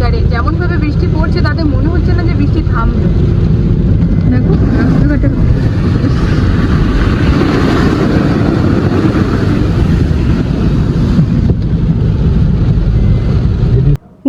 নেচারে যেমনভাবে বৃষ্টি পড়ছে তাদের মনে হচ্ছে না যে বৃষ্টি থামবে। দেখো রাস্তাঘাটে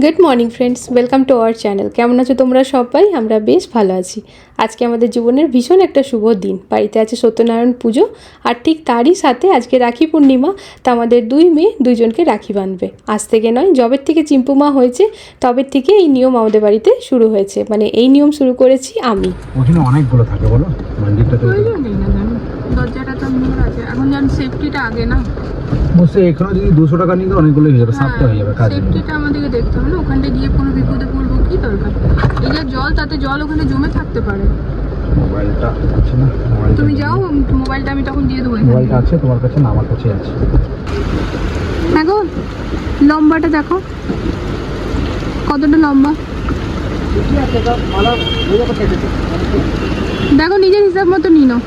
good morning friends welcome to our channel কেমন আছো তোমরা সবাই? আমরা বেশ ভালো আছি। আজকে আমাদের জীবনের ভীষণ একটা শুভ দিন। বাড়িতে আছে সত্যনারায়ণ পুজো আর ঠিক তারই সাথে আজকে রাখি পূর্ণিমা। তা আমাদের দুই মেয়ে দুইজনকে রাখি বাঁধবে। আজ থেকে নয় জবের থেকে চিম্পুমা হয়েছে তবে থেকে এই নিয়ম আমাদের বাড়িতে শুরু হয়েছে। মানে এই নিয়ম শুরু করেছি আমি। ওখানে অনেকগুলো থাকে বলো। মন্দিরটাতে প্রয়োজন নেই না জানো দরজাটা তো মোর আছে এখন যেন সেফটিটা আগে না। বসে এখানে যদি দুশো টাকা নিয়ে অনেকগুলো হয়ে যাবে সাতটা হয়ে যাবে কাজ সেফটিটা আমাদেরকে দেখতে হবে না ওখানটা গিয়ে কোনো বিপদে পড়ব কি দরকার? এই যে জল তাতে জল ওখানে জমে থাকতে পারে। মোবাইলটা আছে না? তুমি যাও মোবাইলটা আমি তখন দিয়ে দেবো মোবাইলটা আছে তোমার কাছে না আমার কাছে আছে। হ্যাঁ গো লম্বাটা দেখো। কতটা লম্বা? দেখো নিজের হিসাব মতো নিনো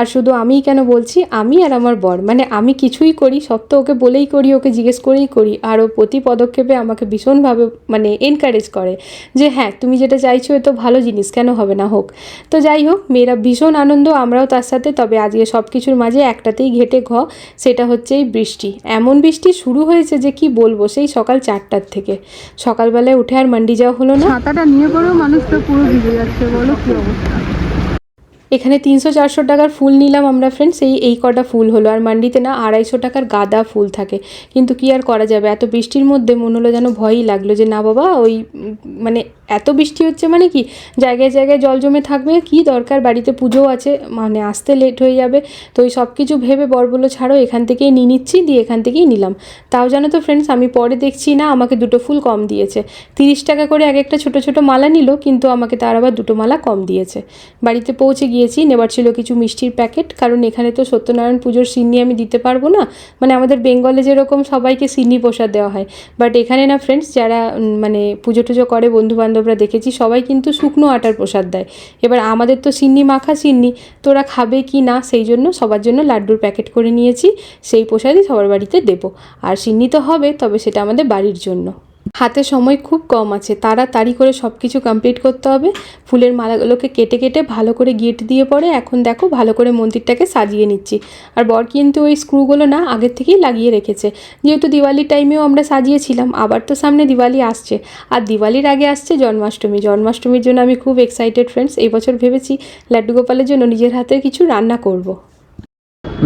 আর শুধু আমিই কেন বলছি? আমি আর আমার বর। মানে আমি কিছুই করি, সব তো ওকে বলেই করি, ওকে জিজ্ঞেস করেই করি। আর ও প্রতি পদক্ষেপে আমাকে ভীষণভাবে মানে এনকারেজ করে যে হ্যাঁ তুমি যেটা চাইছো এ তো ভালো জিনিস, কেন হবে না হোক? তো যাই হোক, মেয়েরা ভীষণ আনন্দ, আমরাও তার সাথে। তবে আজকে সব কিছুর মাঝে একটাতেই ঘেটে ঘ, সেটা হচ্ছে এই বৃষ্টি। এমন বৃষ্টি শুরু হয়েছে যে কি বলব, সেই সকাল চারটার থেকে। সকালবেলায় উঠে আর মান্ডি যাওয়া হলো না। ছাতাটা নিয়ে পরেও মানুষটা পুরো ভিজে যাচ্ছে, বলো কি অবস্থা? এখানে তিনশো চারশো টাকার ফুল নিলাম আমরা ফ্রেন্ডস এই এই কটা ফুল হলো। আর মান্ডিতে না আড়াইশো টাকার গাঁদা ফুল থাকে। কিন্তু কি আর করা যাবে? এত বৃষ্টির মধ্যে মনে হলো যেন ভয়ই লাগল যে, না বাবা, ওই মানে এত বৃষ্টি হচ্ছে মানে কি? জায়গায় জায়গায় জল জমে থাকবে, কি দরকার? বাড়িতে পুজো আছে মানে আসতে লেট হয়ে যাবে। তো ওই সব কিছু ভেবে বর বলল, ছাড়ো, এখান থেকেই নিয়ে নিচ্ছি, দিয়ে এখান থেকেই নিলাম। তাও জানো তো ফ্রেন্ডস আমি পরে দেখছি না, আমাকে দুটো ফুল কম দিয়েছে। তিরিশ টাকা করে এক একটা ছোটো ছোটো মালা নিল, কিন্তু আমাকে তার আবার দুটো মালা কম দিয়েছে। বাড়িতে পৌঁছে গিয়েছি নেবার ছিল কিছু মিষ্টির প্যাকেট। কারণ এখানে তো সত্যনারায়ণ পুজোর সিন্নি আমি দিতে পারব না। মানে আমাদের বেঙ্গলে যেরকম সবাইকে সিন্নি প্রসাদ দেওয়া হয়। বাট এখানে না ফ্রেন্ডস যারা মানে পুজো টুজো করে বন্ধু বান্ধবরা দেখেছি, সবাই কিন্তু শুকনো আটার প্রসাদ দেয়। এবার আমাদের তো সিন্নি মাখা সিন্নি তোরা খাবে কি না, সেই জন্য সবার জন্য লাড্ডুর প্যাকেট করে নিয়েছি। সেই প্রসাদই সবার বাড়িতে দেবো। আর সিন্নি তো হবে, তবে সেটা আমাদের বাড়ির জন্য। হাতে সময় খুব কম আছে। তাড়াতাড়ি করে সব কিছু কমপ্লিট করতে হবে। ফুলের মালাগুলোকে কেটে কেটে ভালো করে গেট দিয়ে পরে এখন দেখো ভালো করে মন্দিরটাকে সাজিয়ে নিচ্ছি। আর বর কিন্তু ওই স্ক্রুগুলো না আগের থেকেই লাগিয়ে রেখেছে। যেহেতু দিওয়ালির টাইমেও আমরা সাজিয়েছিলাম, আবার তো সামনে দিওয়ালি আসছে। আর দিওয়ালির আগে আসছে জন্মাষ্টমী। জন্মাষ্টমীর জন্য আমি খুব এক্সাইটেড ফ্রেন্ডস এই বছর ভেবেছি লাড্ডু গোপালের জন্য নিজের হাতে কিছু রান্না করব।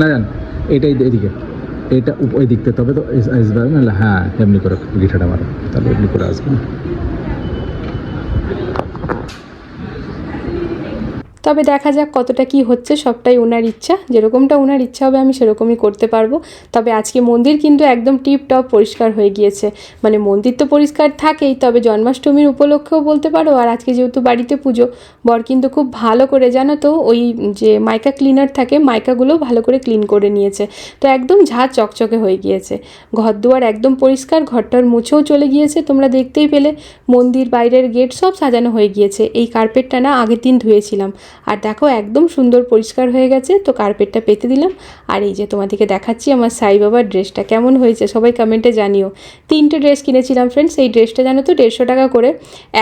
না জান এইটাই এদিকে। এটা ওই দিকতে, তবে তো আসবে না হ্যাঁ এমনি করে গিঠাটা মারো, তাহলে এমনি করে আসবে তবে দেখা যাক কতটা কি হচ্ছে, সবটাই ওনার ইচ্ছা। যেরকমটা ওনার ইচ্ছা হবে আমি সেরকমই করতে পারব। তবে আজকে মন্দির কিন্তু একদম টিপ টপ পরিষ্কার হয়ে গিয়েছে। মানে মন্দির তো পরিষ্কার থাকেই, তবে জন্মাষ্টমীর উপলক্ষেও বলতে পারো। আর আজকে যেহেতু বাড়িতে পুজো, বর কিন্তু খুব ভালো করে জানো তো, ওই যে মাইকা ক্লিনার থাকে, মাইকাগুলো ভালো করে ক্লিন করে নিয়েছে। তো একদম ঝাঁ চকচকে হয়ে গিয়েছে। ঘর দুয়ার একদম পরিষ্কার, ঘরটার মুছেও চলে গিয়েছে, তোমরা দেখতেই পেলে। মন্দির বাইরের গেট সব সাজানো হয়ে গিয়েছে। এই কার্পেটটা না আগের দিন ধুয়েছিলাম। আর দেখো, একদম সুন্দর পরিষ্কার হয়ে গেছে, তো কার্পেটটা পেতে দিলাম। আর এই যে তোমাদেরকে দেখাচ্ছি আমার সাই বাবার ড্রেসটা, কেমন হয়েছে সবাই কমেন্টে জানিও। তিনটে ড্রেস কিনেছিলাম ফ্রেন্ডস এই ড্রেসটা জানো তো দেড়শো টাকা করে।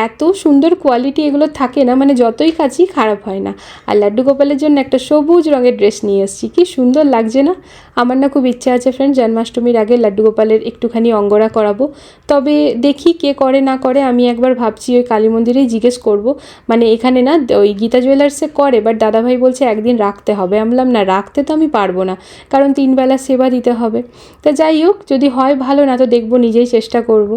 এত সুন্দর কোয়ালিটি এগুলো থাকে না মানে যতই কাছি খারাপ হয় না। আর লাড্ডু গোপালের জন্য একটা সবুজ রঙের ড্রেস নিয়ে এসেছি, কি সুন্দর লাগছে না? আমার না খুব ইচ্ছা আছে ফ্রেন্ড জন্মাষ্টমীর আগে লাড্ডু গোপালের একটুখানি অঙ্গরা করাবো। তবে দেখি কে করে না করে, আমি একবার ভাবছি ওই কালী মন্দিরেই জিজ্ঞেস করব। মানে এখানে না, ওই গীতা জুয়েলার্সে করে বাট দাদাভাই বলছে, একদিন রাখতে হবে। আমি বললাম, না, রাখতে তো আমি পারব না, কারণ তিনবেলা সেবা দিতে হবে। তা যাই হোক, যদি হয় ভালো, না তো দেখব নিজেই চেষ্টা করব।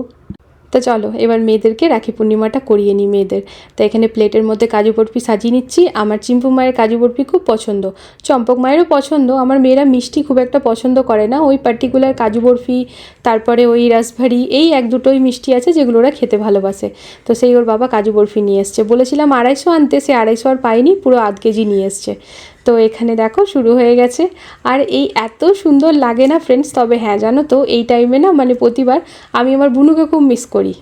তা চলো, এবার মেয়েদেরকে রাখি পূর্ণিমাটা করিয়ে নিই মেয়েদের। তো এখানে প্লেটের মধ্যে কাজু বরফি সাজিয়ে নিচ্ছি। আমার চিম্পু মায়ের কাজু বরফি খুব পছন্দ। চম্পক মায়েরও পছন্দ। আমার মেয়েরা মিষ্টি খুব একটা পছন্দ করে না। ওই পার্টিকুলার কাজু বরফি, তারপরে ওই রাসভারি, এই এক দুটোই মিষ্টি আছে যেগুলো ওরা খেতে ভালোবাসে। তো সেই ওর বাবা কাজু বরফি নিয়ে এসছে। বলেছিলাম আড়াইশো আনতে, সে আড়াইশো আর পায়নি, পুরো আধ কেজি নিয়ে এসছে। তো এখানে দেখো শুরু হয়ে গেছে। আর এই এত সুন্দর লাগে না ফ্রেন্ডস তবে হ্যাঁ জানো তো, এই টাইমে না মানে প্রতিবার আমি আমার বুনুকে খুব মিস করি।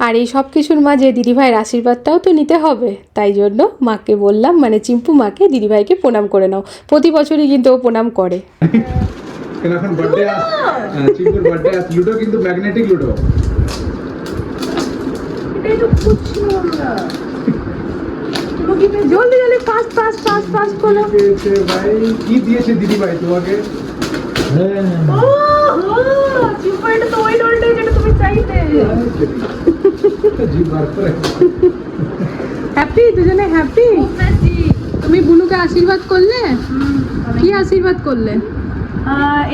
আর এই সব কিছুর মাঝে দিদিভাইয়ের আশীর্বাদটাও তো নিতে হবে। তাই জন্য মাকে বললাম মানে চিম্পু মাকে দিদিভাইকে প্রণাম করে নাও। প্রতি বছরই কিন্তু ও প্রণাম করে। কেন এখন বার্থডে আস চিম্পুর বার্থডে আস লুডো কিন্তু ম্যাগনেটিক লুডো জলদি জলদি ফাস্ট ফাস্ট ফাস্ট ফাস্ট করো। ভাই? কি দিয়েছে দিদি ভাই তোমাকে? ও ও চিম্পা এটা তো ওই ডলটাই যেটা তুমি চাইতে জি বার করে। হ্যাপি দুজনে হ্যাপি তুমি বুনুকে আশীর্বাদ করলে? কি আশীর্বাদ করলে?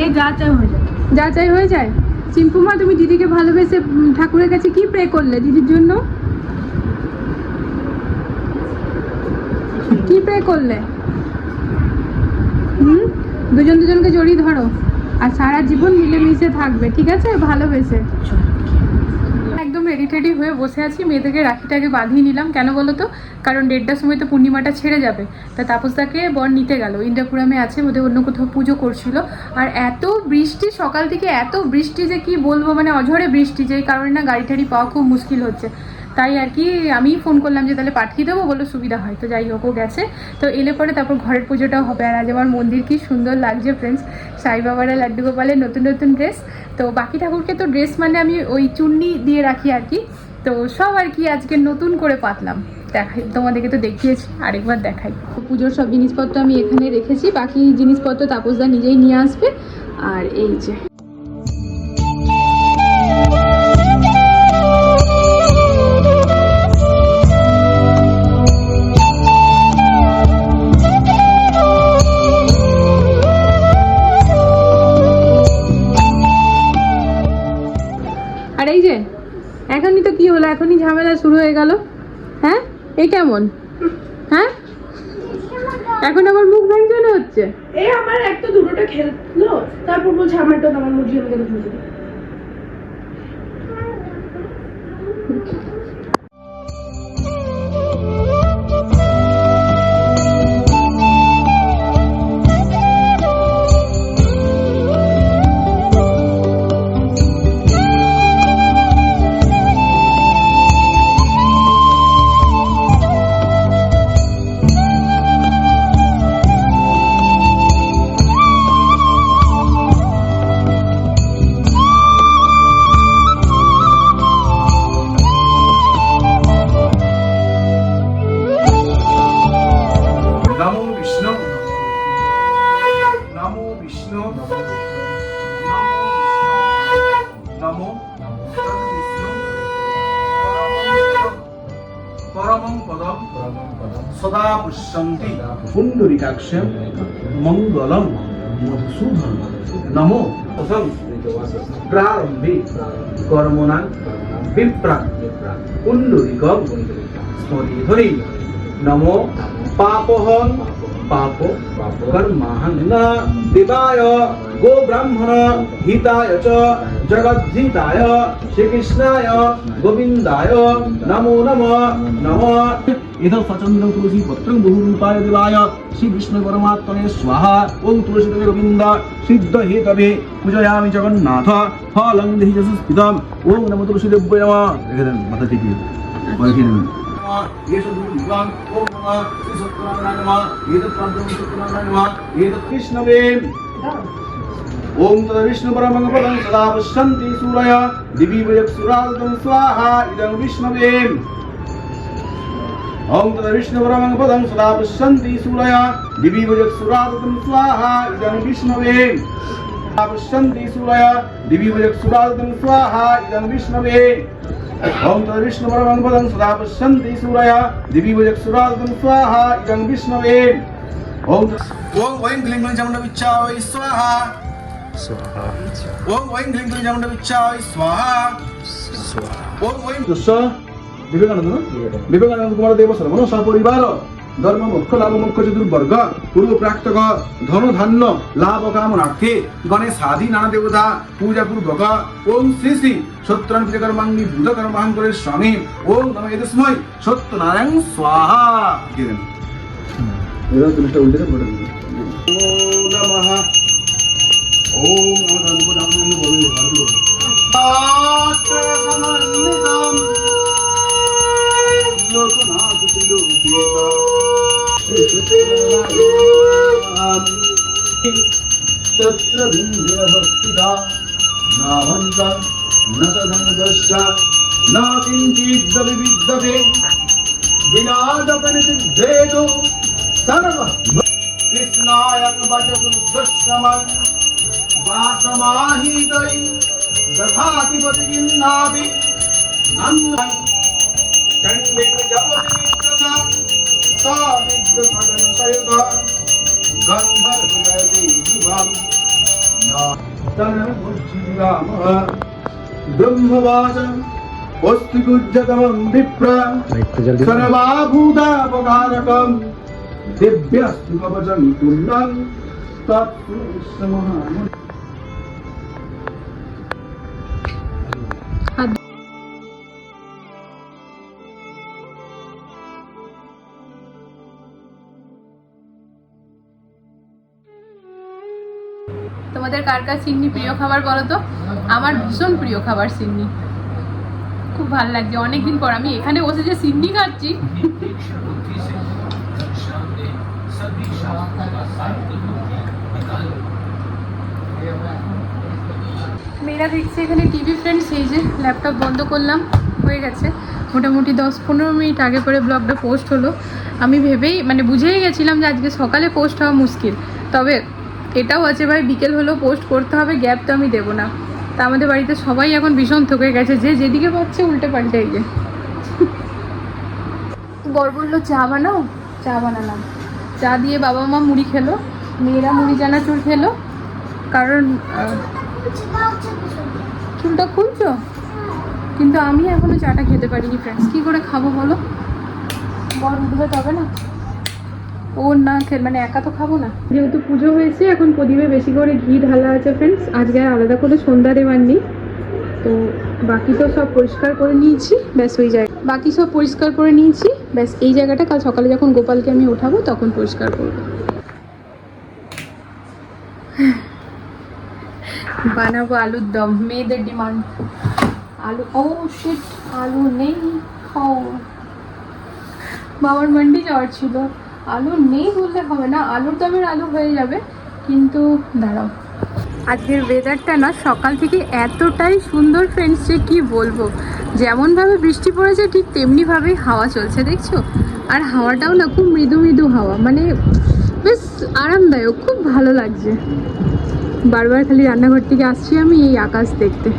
এই যা চাই হয়ে যায় যা চাই হয়ে যায়? চিম্পুমা তুমি দিদিকে ভালোবেসে ঠাকুরের কাছে কি প্রে করলে দিদির জন্য? কি প্রে করলে? হুম? দুজন দুজনকে জড়িয়ে ধরো। আর সারা জীবন মিলেমিশে থাকবে ঠিক আছে? ভালোবেসে। একদম রেডি টেডি হয়ে বসে আছি। মেয়েদেরকে রাখিটাকে বাঁধিয়ে নিলাম। কেন বলো তো? কারণ দেড়টার সময় তো পূর্ণিমাটা ছেড়ে যাবে। তা তাপসদাকে বর নিতে গেল। ইন্দ্রাপুরামে আছে ওদের অন্য কোথাও পুজো করছিল। আর এত বৃষ্টি, সকাল থেকে এত বৃষ্টি যে কি বলব? মানে অঝরে বৃষ্টি যে কারণে না গাড়ি টাড়ি পাওয়া খুব মুশকিল হচ্ছে। তাই আর কি আমি ফোন করলাম যে তাহলে পাঠিয়ে দেবো বলে সুবিধা হয়। তো যাই হোক, ও গেছে। তো এলে পরে তারপর ঘরের পুজোটাও হবে। আর আজ আমার মন্দির কি সুন্দর লাগছে ফ্রেন্ডস সাই বাবারা, লাড্ডু গোপালের নতুন নতুন ড্রেস তো বাকি ঠাকুরকে তো ড্রেস মানে আমি ওই চুন্নি দিয়ে রাখি আর কি। তো সব আর কি আজকে নতুন করে পাতলাম। দেখাই, তোমাদেরকে তো দেখিয়েছি, আরেকবার দেখাই। পুজোর সব জিনিসপত্র আমি এখানে রেখেছি। বাকি জিনিসপত্র তাপসদা নিজেই নিয়ে আসবে। আর এই যে এখনই ঝামেলা শুরু হয়ে গেল। হ্যাঁ? এ কেমন? হ্যাঁ? এখন আমার মুখ ভেঙচানো হচ্ছে? এই আমার একটা দুটোটা খেললো, তারপর বলছে আমারটা আমার ভেঙে আমাকে পুণ্ডরিকাক্ষম মঙ্গলম মধুসূদন নমো। প্রথম প্রারম্ভে কর্মণা বিপ্রা পুণ্ডরিকম স্মরি ধরি। নমো। পাপহং পাপ কর্মাহং ন দেবায় গো ব্রাহ্মণ হিতায় চ জগদ্ধিতায় শ্রীকৃষ্ণায় গোবিন্দায়। নমো নম। নম। সচন্দ্র তুলসী পত্রং বহুরূপায় দেবায়। শ্রী বিষ্ণু পরমাত্মনে স্বাহা। ওম তুলসী দেবে গোবিন্দ। সিদ্ধ হেতবে পূজয়ামি জগন্নাথ। ফলং দেহি যশস্পিতম ওম নমো তুলসী দেব্য নম। রেখে দেন মাথা টিপিয়ে পরে খেয়ে নেবেন কৃষ্ণবে ওম তদ বিষ্ণু পরমং পদং সদা পশ্যন্তি সূরয়। দিবি বয়ক্সুরাদম স্বাহা। ইদং বিষ্ণবে ওম তদ বিষ্ণু পরমং পদং সদা পশ্যন্তি সূরয় দিবি বয়ক্সুরাদম স্বাহা। ইদং বিষ্ণবে। পশ্যন্তি সূরয় দিবি বয়ক্সুরাদম স্বাহা। ইদং বিষ্ণবে। ওম তদ বিষ্ণু পরমং পদং সদা পশ্যন্তি সূরয় দিবি বয়ক্সুরাদম স্বাহা। ইদং বিষ্ণবে। ওম ওম ওম ক্লিং ক্লিং চামুন্ডা বিচ্ছায় স্বাহা। ওম ওম ক্লিং না বিবেকানন্দ কুমার দেব সর্বন সপরিবার ধর্ম মুখ্য লাভ মুখ্য চতুর্বর্গ পূর্ব প্রাক্তক ধন ধান্য লাভ কামনার্থে গণেশ আদি নানা দেবতা পূজা পূর্বক ওম শ্রী শ্রী সত্যরান কর্মাঙ্গি বুধ কর্মাঙ্করের স্বামী ওম নম এদস্ময় সত্যনারায়ণ স্বাহা দিয়ে দেন উল্টে দেবো ওম নমঃ ওম নমঃ तत्र बिन्दुरभक्तिदा नाहन्ता न सदनदश्च न किञ्चिद्विविद्यते विनादपरिसिद्धेतु सर्व कृष्णाय वचतु दुष्टमन् वासमाहितै दधातिपतिगिन्नादि नन्दन् चण्डिं जपति विद्रसा सा विद्रसगनसयुधा गन्धर्वजयति युवम् तनमुज्जिरामः ब्रह्मवाचम् अस्तिकुज्जतमं विप्र लाइट पे जल्दी सर्वाभूतापकारकम् दिव्यस्तु कवचं कुण्डं तत्पुरुषमहामुनि কার কার সিন্নি প্রিয় খাবার বলো তো? আমার ভীষণ প্রিয় খাবার সিন্নি। খুব ভালো লাগছে। অনেকদিন পর আমি এখানে বসে যে সিন্নি খাচ্ছি। মেয়েরা দেখছে এখানে টিভি ফ্রেন্ড সেই যে ল্যাপটপ বন্ধ করলাম, হয়ে গেছে। মোটামুটি দশ পনেরো মিনিট আগে করে ব্লগটা পোস্ট হলো। আমি ভেবেই মানে বুঝেই গেছিলাম যে আজকে সকালে পোস্ট হওয়া মুশকিল। তবে এটাও আছে ভাই, বিকেল হলেও পোস্ট করতে হবে গ্যাপ তো আমি দেবো না। তা আমাদের বাড়িতে সবাই এখন ভীষণ থকে গেছে, যে যেদিকে পাচ্ছে উল্টে পাল্টে এই যে। বর বলল, চা বানাও? চা বানালাম। চা দিয়ে বাবা মা মুড়ি খেলো, মেয়েরা মুড়ি জানা চানাচুর খেলো, কারণ চুলটা খুলছো? কিন্তু আমি এখনও চাটা খেতে পারিনি ফ্রেন্ডস কি করে খাব বলো? বর উঠবে তবে না। ও না খে মানে একা তো খাব না। যেহেতু পুজো হয়েছে, এখন প্রদীপে বেশি করে ঘি ঢালা আছে ফ্রেন্ডস আজকে আর আলাদা করে সন্ধ্যা দেওয়ার নেই। তো বাকি তো সব পরিষ্কার করে নিয়েছি, ব্যাস ওই জায়গা বাকি সব পরিষ্কার করে নিয়েছি, ব্যাস এই জায়গাটা কাল সকালে যখন গোপালকে আমি উঠাবো, তখন পরিষ্কার করব। বানাবো আলুর দম, মেয়েদের ডিমান্ড। আলু ও শিট আলু নেই, খাও। বাবার মান্ডি যাওয়ার ছিল। আলু নেই বললে হবে না, আলুর দমের আলু হয়ে যাবে, কিন্তু দাঁড়াও। আজকের ওয়েদারটা না, সকাল থেকে এতটাই সুন্দর ফ্রেন্ডস যে কী বলব? যেমনভাবে বৃষ্টি পড়েছে, ঠিক তেমনিভাবেই হাওয়া চলছে, দেখছ? আর হাওয়াটাও না খুব মৃদু মৃদু হাওয়া মানে বেশ আরামদায়ক, খুব ভালো লাগছে। বারবার খালি রান্নাঘর থেকে আসছি আমি এই আকাশ দেখতে।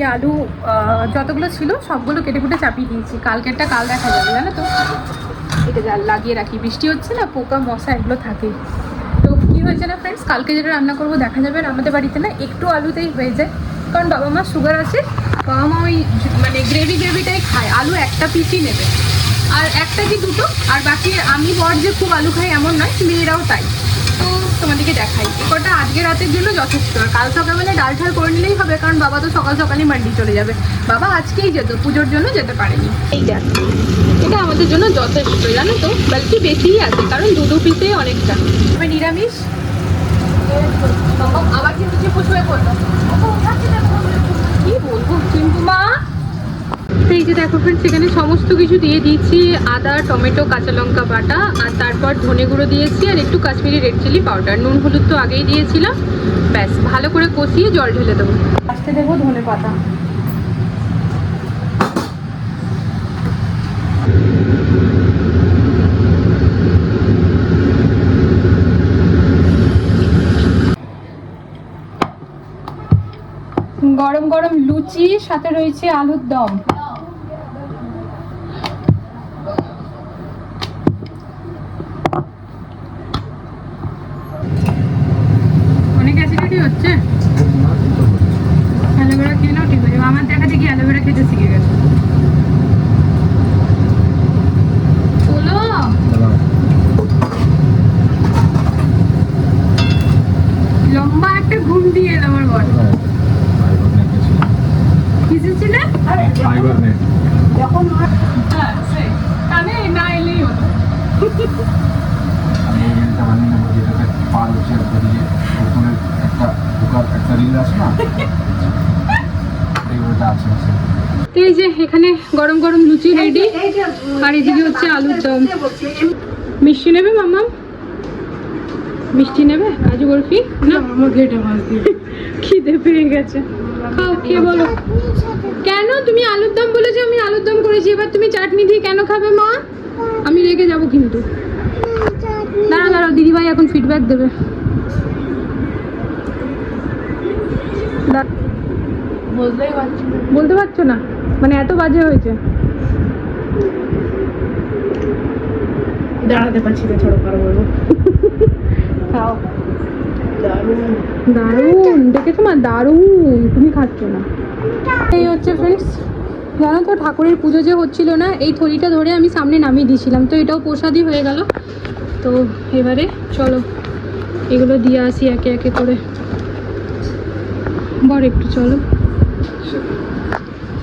এই আলু যতগুলো ছিল সবগুলো কেটে কুটে চাপিয়ে দিয়েছি। কালকেরটা কাল দেখা যাবে, জানো তো? এটা লাগিয়ে রাখি। বৃষ্টি হচ্ছে না, পোকা, মশা এগুলো থাকে। তো কী হয়েছে না ফ্রেন্ডস কালকে যেটা রান্না করব, দেখা যাবে। আর আমাদের বাড়িতে না একটু আলুতেই হয়ে যায়। কারণ বাবা মা সুগার আছে, বাবা মা ওই মানে গ্রেভি গ্রেভিটাই খায়। আলু একটা পিসই নেবে। আর একটা কি দুটো? আর বাকি আমি বর যে খুব আলু খাই এমন নয়, মেয়েরাও তাই। তো তোমাদেরকে দেখাই। কটা আজকে রাতের জন্য যথেষ্ট। কাল সকালবেলা ডাল ঠাল করে নিলেই হবে, কারণ বাবা তো সকাল সকালই মান্ডি চলে যাবে। বাবা আজকেই যেত, পুজোর জন্য যেতে পারেনি। এই দেখ, এটা আমাদের জন্য যথেষ্ট, জানো তো? বলকি বেশিই আছে, কারণ দু দু পিসে অনেকটা। তবে নিরামিষ? আবার কিন্তু চেপে শুয়ে পড়ল কি বলব? তো এই যে দেখো ফ্রেন্ডস এখানে সমস্ত কিছু দিয়ে দিয়েছি। আদা, টমেটো, কাঁচা লঙ্কা বাটা, আর তারপর ধনে গুঁড়ো দিয়েছি, আর একটু কাশ্মীরি রেড চিলি পাউডার নুন, হলুদ তো আগেই দিয়েছিলাম। ব্যাস, ভালো করে কষিয়ে জল ঢেলে দেবো। আসতে দেবো ধনে পাতা। গরম গরম লুচি, সাথে রয়েছে আলুর দম। তো এই যে এখানে গরম গরম লুচি রেডি আর এদিকে হচ্ছে আলুর দম। মিষ্টি নেবে মামা? মিষ্টি নেবে? কাজু বরফি? না? আমাকে এটা মাছ খিদে পেয়ে গেছে। খাও খেয়ে বলো। কেন? তুমি আলুর দম বলেছ আমি আলুর দম করেছি। এবার তুমি চাটনি দিয়ে কেন খাবে মা? আমি রেগে যাব কিন্তু। দাঁড়া দাঁড়াও দিদিভাই এখন ফিডব্যাক দেবে দা- বুঝতেই পারছি না। বলতে পারছ না? মানে এত বাজে হয়েছে। দাঁড়াতে পারছি না ছোট পারব। খাও। দারুণ। দারুণ। দেখেছ মা? দারুণ। তুমি খাচ্ছ না। এই হচ্ছে ফ্রেন্ডস জানো তো ঠাকুরের পুজো যে হচ্ছিল না এই থলিটা ধরে আমি সামনে নামিয়ে দিয়েছিলাম। তো এটাও প্রসাদই হয়ে গেল। তো এবারে চলো এগুলো দিয়ে আসি একে একে করে। বর একটু চলো।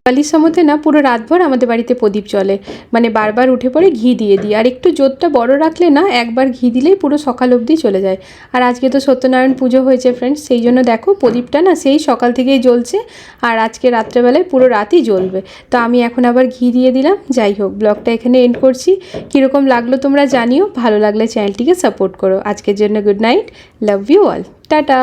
দিওয়ালির সময়তে না পুরো রাতভর আমাদের বাড়িতে প্রদীপ জ্বলে। মানে বারবার উঠে পড়ে ঘি দিয়ে দিই। আর একটু জোরটা বড় রাখলে না একবার ঘি দিলেই পুরো সকাল অবধি চলে যায়। আর আজকে তো সত্যনারায়ণ পুজো হয়েছে ফ্রেন্ডস সেই জন্য দেখো প্রদীপটা না সেই সকাল থেকেই জ্বলছে। আর আজকে রাত্রেবেলায় পুরো রাতই জ্বলবে। তো আমি এখন আবার ঘি দিয়ে দিলাম। যাই হোক, ব্লগটা এখানে এন্ড করছি। কীরকম লাগল তোমরা জানিও। ভালো লাগলে চ্যানেলটিকে সাপোর্ট করো। আজকের জন্য good night love you all tata